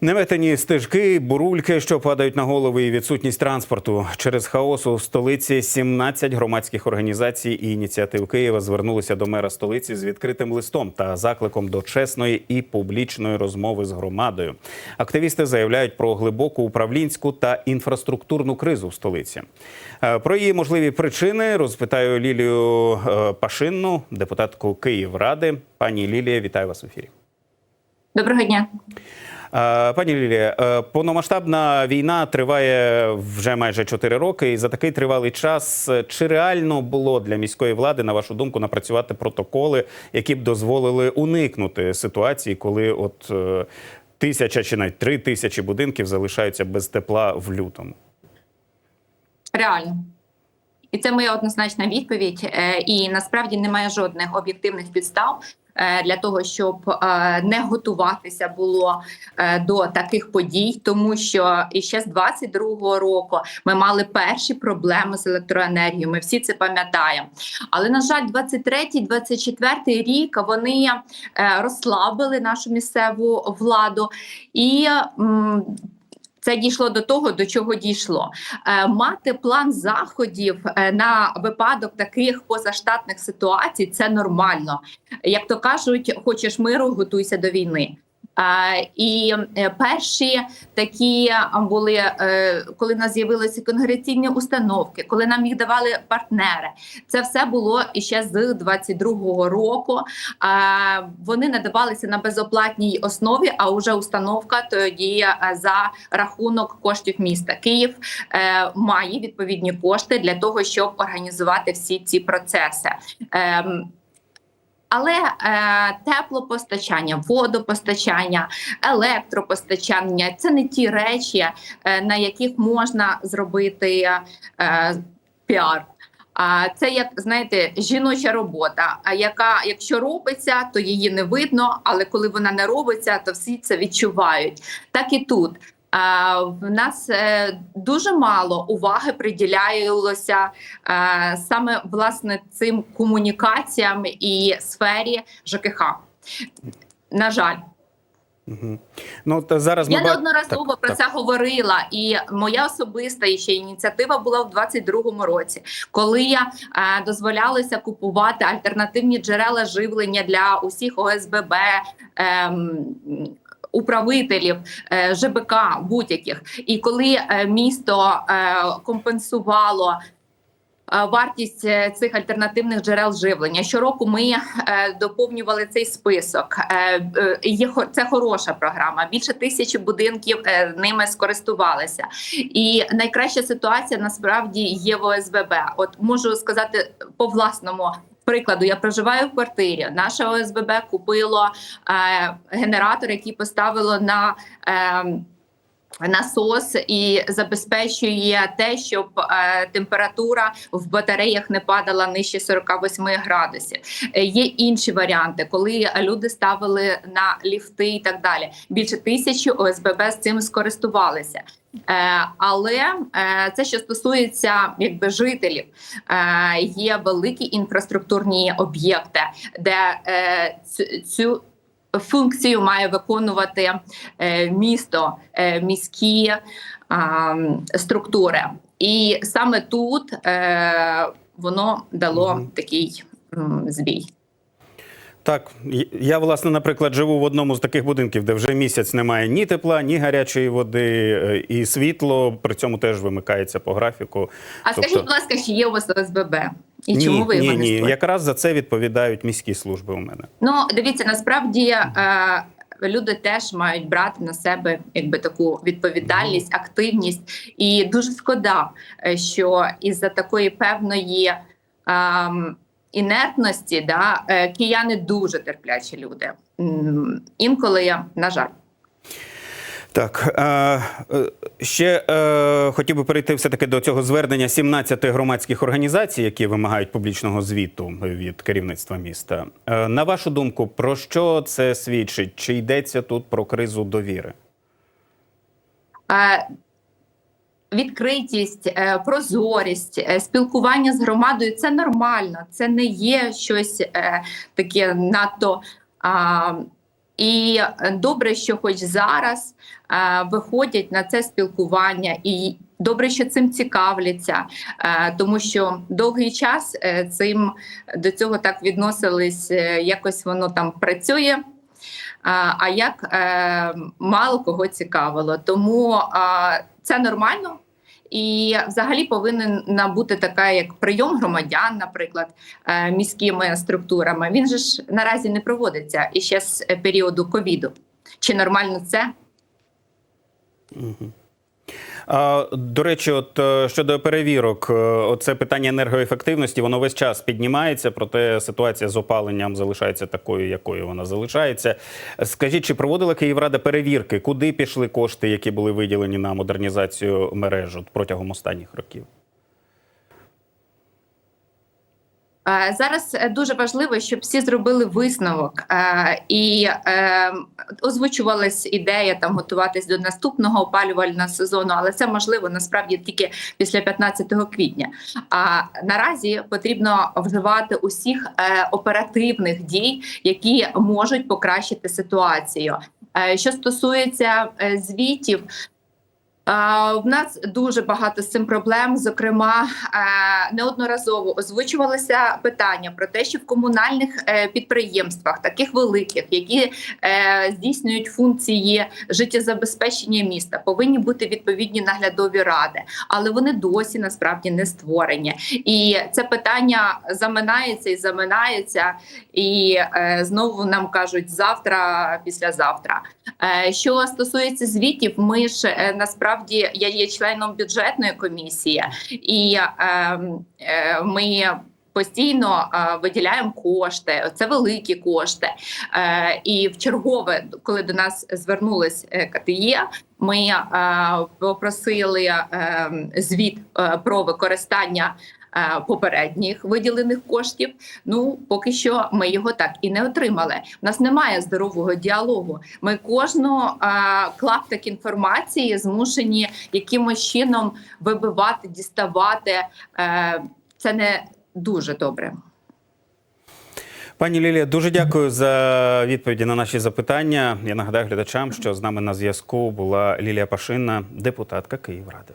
Неметені стежки, бурульки, що падають на голови, і відсутність транспорту через хаос у столиці 17 громадських організацій і ініціатив Києва звернулися до мера столиці з відкритим листом та закликом до чесної і публічної розмови з громадою. Активісти заявляють про глибоку управлінську та інфраструктурну кризу в столиці. Е, Про її можливі причини розпитаю Лілію е, Пашинну, депутатку Київради. Пані Лілія, вітаю вас в ефірі. Доброго дня. Е, Пані Лілія, е, повномасштабна війна триває вже майже 4 роки, і за такий тривалий час е, чи реально було для міської влади, на вашу думку, напрацювати протоколи, які б дозволили уникнути ситуації, коли от тисяча чи навіть три тисячі будинків залишаються без тепла в лютому? Реально. І це моя однозначна відповідь. І насправді немає жодних об'єктивних підстав для того, щоб е, не готуватися було е, до таких подій, тому що іще з 22-го року ми мали перші проблеми з електроенергією. Ми всі це пам'ятаємо. Але на жаль, 23-24 рік вони е, розслабили нашу місцеву владу і. Це дійшло до того, до чого дійшло. Е, мати план заходів е, на випадок таких позаштатних ситуацій це нормально. Як то кажуть, хочеш миру, готуйся до війни. Е, і е, перші такі були, е, коли нас з'явилися конгресійні установки, коли нам їх давали партнери. Це все було іще з 22-го року. Е, Вони надавалися на безоплатній основі, а вже установка тоді е, за рахунок коштів міста. Київ е, має відповідні кошти для того, щоб організувати всі ці процеси. Але е, теплопостачання, водопостачання, електропостачання це не ті речі, е, на яких можна зробити е, піар. А це як знаєте, жіноча робота. А яка, якщо робиться, то її не видно. Але коли вона не робиться, то всі це відчувають. Так і тут. В нас е, дуже мало уваги приділялося е, саме власне цим комунікаціям і сфері ЖКХ. На жаль, Угу. Ну та зараз я ба- неодноразово Так, про так. це говорила, і моя особиста і ще ініціатива була в 22-му році, коли я е, дозволялося купувати альтернативні джерела живлення для усіх ОСББ. ем, Управителів е, ЖБК будь-яких, і коли е, місто е, компенсувало вартість цих альтернативних джерел живлення, щороку ми доповнювали цей список. Є це хороша програма. Більше тисячі будинків ними скористувалися. І найкраща ситуація насправді є в ОСББ. От можу сказати по власному. Прикладу, я проживаю в квартирі. Наше ОСББ купило е, генератор, який поставило на е, насос і забезпечує те, щоб е, температура в батареях не падала нижче 48 градусів. Е, є інші варіанти, коли люди ставили на ліфти і так далі. Більше тисячі ОСББ з цим скористувалися. Е, але е, це що стосується якби жителів, е, є великі інфраструктурні об'єкти, де цю, функцію має виконувати місто, міські структури. І саме тут воно дало такий збій. Так, я власне, наприклад, живу в одному з таких будинків, де вже місяць немає ні тепла, ні гарячої води, е, і світло при цьому теж вимикається по графіку. А скажіть, будь ласка, чи є у вас ОСББ? І ні, чому ви ні, ні, якраз за це відповідають міські служби у мене. Ну, дивіться, насправді е, люди теж мають брати на себе якби таку відповідальність, активність. І дуже шкода, е, що із-за такої певної. ем, Інертності, да, е, кияни дуже терплячі люди. Інколи я, на жаль. Так е, ще е, хотів би перейти все-таки до цього звернення 17 громадських організацій, які вимагають публічного звіту від керівництва міста. На вашу думку, про що це свідчить? Чи йдеться тут про кризу довіри? Відкритість, е, прозорість, е, спілкування з громадою це нормально. Це не є щось е, таке надто І добре, що хоч зараз виходять на це спілкування, і добре, що цим цікавляться, тому що довгий час цим до цього так відносились, якось воно там працює. А, як мало кого цікавило. Тому це нормально. І взагалі повинна бути така, як прийом громадян, наприклад, е, міськими структурами. Він же ж наразі не проводиться і ще з е, періоду ковіду. Чи нормально це? А, До речі, от е, щодо перевірок, це оце питання енергоефективності, воно весь час піднімається, проте ситуація з опаленням залишається такою, якою вона залишається. Скажіть, чи проводила Київрада перевірки, куди пішли кошти, які були виділені на модернізацію мережі протягом останніх років? Е, Зараз е, дуже важливо, щоб всі зробили висновок е, і е, озвучувалась ідея там готуватись до наступного опалювального сезону, але це можливо насправді тільки після 15 квітня. А наразі потрібно вживати усіх е, оперативних дій, які можуть покращити ситуацію. Е, Що стосується е, звітів. В нас дуже багато з цим проблем. Зокрема, е, неодноразово озвучувалося питання про те, що в комунальних е, підприємствах, таких великих, які е, здійснюють функції життєзабезпечення міста, повинні бути відповідні наглядові ради, але вони досі насправді не створені. І це питання заминається і заминається, і знову нам кажуть завтра, післязавтра. Що стосується звітів, ми ж е, насправді я є членом бюджетної комісії, і е, е, ми. Постійно е, виділяємо кошти, це великі кошти. Е, і в чергове, коли до нас звернулись е, КТЄ, ми попросили е, звіт про використання попередніх виділених коштів. Ну поки що ми його так і не отримали. У нас немає здорового діалогу. Ми кожну е, клаптик інформації змушені якимось чином вибивати, діставати. Е, це не дуже добре. Пані Лілія, дуже дякую за відповіді на наші запитання. Я нагадаю глядачам, що з нами на зв'язку була Лілія Пашина, депутатка Київради.